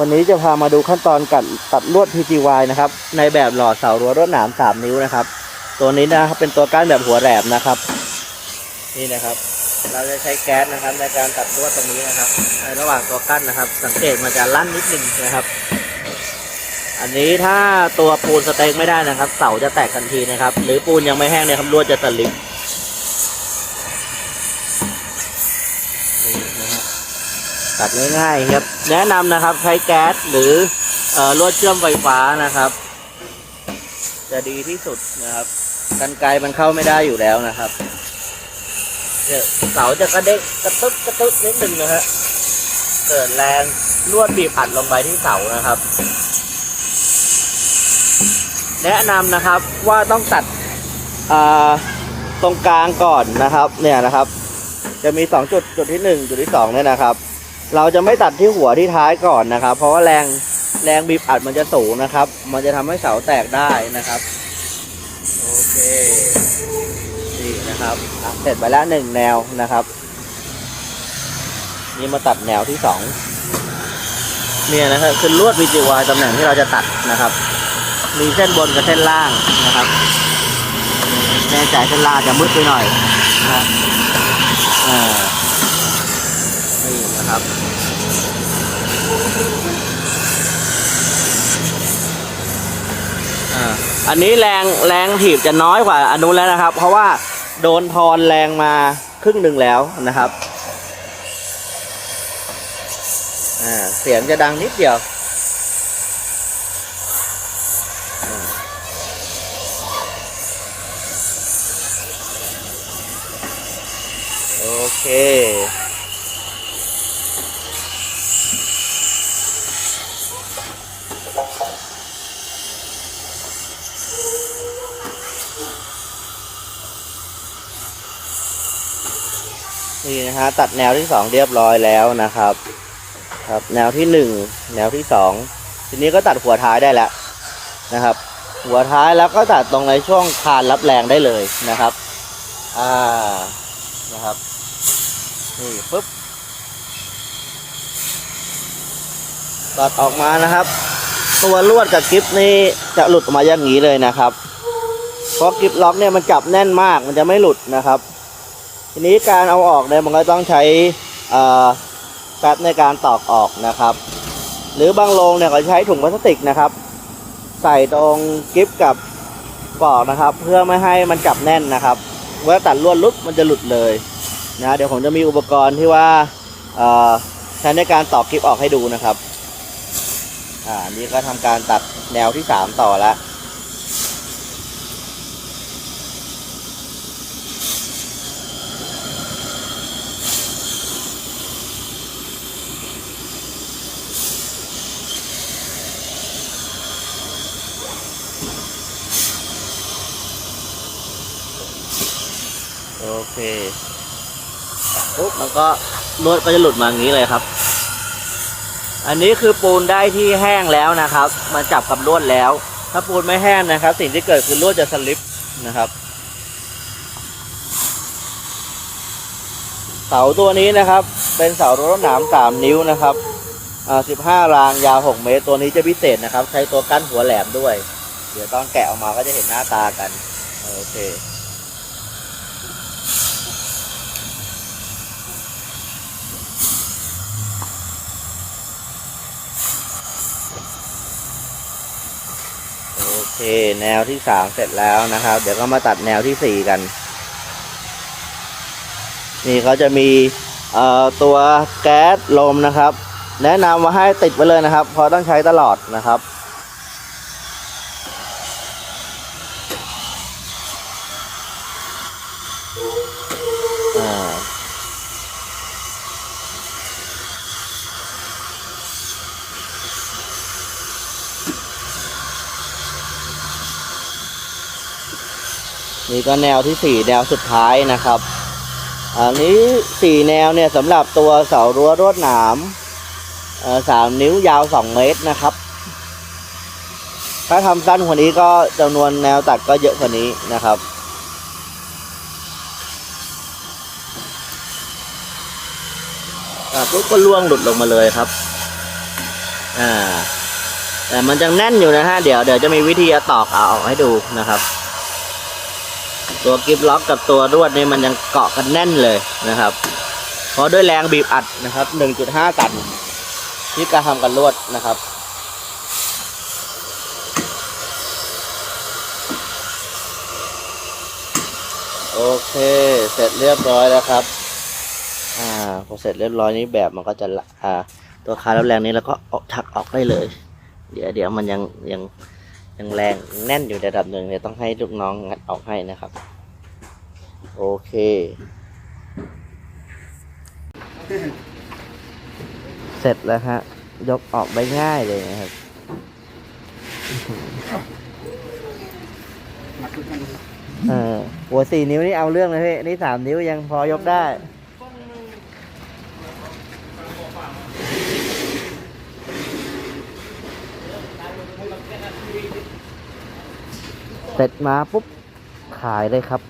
วันนี้จะพามาดูขั้นตอนกัดตัดลวด PGY นะครับ ในแบบหล่อเสารั้วรวดหนาม3 นิ้วนะครับ ตัวนี้นะครับเป็นตัวก้านแบบหัวแหลมนะครับ นี่นะครับ เราจะใช้แก๊สนะครับ ในการตัดลวดตรงนี้นะครับ ในระหว่างตัวกั้นนะครับ สังเกตมันจะลั่นนิดนึงนะครับ อันนี้ถ้าตัวปูนสเต็กไม่ได้นะครับ เสาจะแตกทันทีนะครับ หรือปูนยังไม่แห้งเนี่ยครับลวดจะสลิป ตัดง่ายๆครับ แนะนำนะครับใช้แก๊สหรืออลวดเชื่อมไฟฟ้านะครับ จะดีที่สุดนะครับกันไกลมันเข้าไม่ได้อยู่แล้วนะครับเสาจะกระเด้งกระตึ๊บกระตึ๊บนิดนึงนะฮะเกิดแรงลวดบีบอัดลงไปที่เสานะครับ แนะนำนะครับว่าต้องตัดตรงกลางก่อนนะครับ เนี่ยนะครับ จะมีสองจุดจุดที่หนึ่งจุดที่สองเนี่ยนะครับ เราจะไม่ตัดที่หัวที่ท้ายก่อนนะครับ เพราะว่าแรงแรงบีบอัดมันจะสูงนะครับ มันจะทำให้เสาแตกได้นะครับโอเคนี่นะครับเสร็จไปแล้วหนึ่งแนวนะครับ นี่มาตัดแนวที่สองเนี่ยนะครับคือลวด VGY ตำแหน่งที่เราจะตัดนะครับ มีเส้นบนกับเส้นล่างนะครับแน่ใจเส้นล่างจะมืดไปหน่อยนะครับอ่า นี่นะครับ อันนี้แรงแรงถีบจะน้อยกว่าอันนู้นแล้วนะครับ เพราะว่าโดนทอนแรงมาครึ่งหนึ่งแล้วนะครับเสียงจะดังนิดเดียวโอเค นี่นะฮะตัดแนวที่สองเรียบร้อยแล้วนะครับ ครับ แนวที่หนึ่งแนวที่สองทีนี้ก็ตัดหัวท้ายได้แล้วนะครับ หัวท้ายแล้วก็ตัดตรงในช่วงคานรับแรงได้เลยนะครับอ่านะครับนี่ปุ๊บตัดออกมานะครับ ตัวลวดกับกิฟนี่จะหลุดออกมาอย่างนี้เลยนะครับ เพราะกิฟล็อกเนี่ยมันจับแน่นมากมันจะไม่หลุดนะครับ ทีนี้การเอาออกเนี่ยมันก็ต้องใช้แป๊บในการตอกออกนะครับ หรือบางโรงเนี่ยก็ใช้ถุงพลาสติกนะครับ ใส่ตรงกิฟกับปอกนะครับ เพื่อไม่ให้มันจับแน่นนะครับเมื่อตัดลวดลุกมันจะหลุดเลยนะเดี๋ยวผมจะมีอุปกรณ์ที่ว่าใช้ในการตอกกิฟออกให้ดูนะครับอ่านี้ก็ทำการตัดแนวที่สามต่อแล้ว โอเคปุ๊บมันก็ลวดก็จะหลุดมาอย่างนี้เลยครับ อันนี้คือปูนได้ที่แห้งแล้วนะครับ มันจับกับลวดแล้ว ถ้าปูนไม่แห้งนะครับ สิ่งที่เกิดคือลวดจะสลิปนะครับเสาตัวนี้นะครับ เป็นเสารถหนามสามนิ้วนะครับอ่าสิบห้ารางยาวหกเมตรตัวนี้จะพิเศษนะครับ ใช้ตัวกั้นหัวแหลมด้วย เดี๋ยวตอนแกะออกมาก็จะเห็นหน้าตากัน โอเค คแนวที่สามเสร็จแล้วนะครับ เดี๋ยวก็มาตัดแนวที่สี่กัน นี่เขาจะมีตัวแก๊สลมนะครับ แนะนำมาให้ติดไว้เลยนะครับเพราะต้องใช้ตลอดนะครับอ่ นี่ก็แนวที่สี่แนวสุดท้ายนะครับ อันนี้สี่แนวเนี่ยสำหรับตัวเสารั้วรวดหนามสามนิ้วยาวสองเมตรนะครับ ถ้าทำสั้นกว่านี้ก็จำนวนแนวตัดก็เยอะกว่านี้นะครับปุ๊บก็ล่วงหลุดลงมาเลยครับ อ่า แต่มันยังแน่นอยู่นะฮะ เดี๋ยวเดี๋ยวจะมีวิธีตอกเอาออกให้ดูนะครับ ตัวกิฟล็อกกับตัวรวดนี่มันยังเกาะกันแน่นเลยนะครับ เพราะด้วยแรงบีบอัดนะครับ 1.5 ตัน ที่การทำกันรวดนะครับโอเค เสร็จเรียบร้อยแล้วครับ อ่า พอเสร็จเรียบร้อยนี้แบบมันก็จะอ่า ตัวคาแล้วแรงนี้แล้วก็ออกถักออกได้เลย เดี๋ยวเดี๋ยวมันยังยัง ยังแรงแน่นอยู่ระดับหนึ่งเนี่ยวต้องให้ลูกน้องงัดออกให้นะครับ โอเค เสร็จแล้วฮะ ยกออกได้ง่ายเลยนะครับเออหัวสี่นิ้วนี่เอาเรื่องเลยพี่นี่สามนิ้วยังพอยกได้ เสร็จมาปุ๊บขายเลยครับ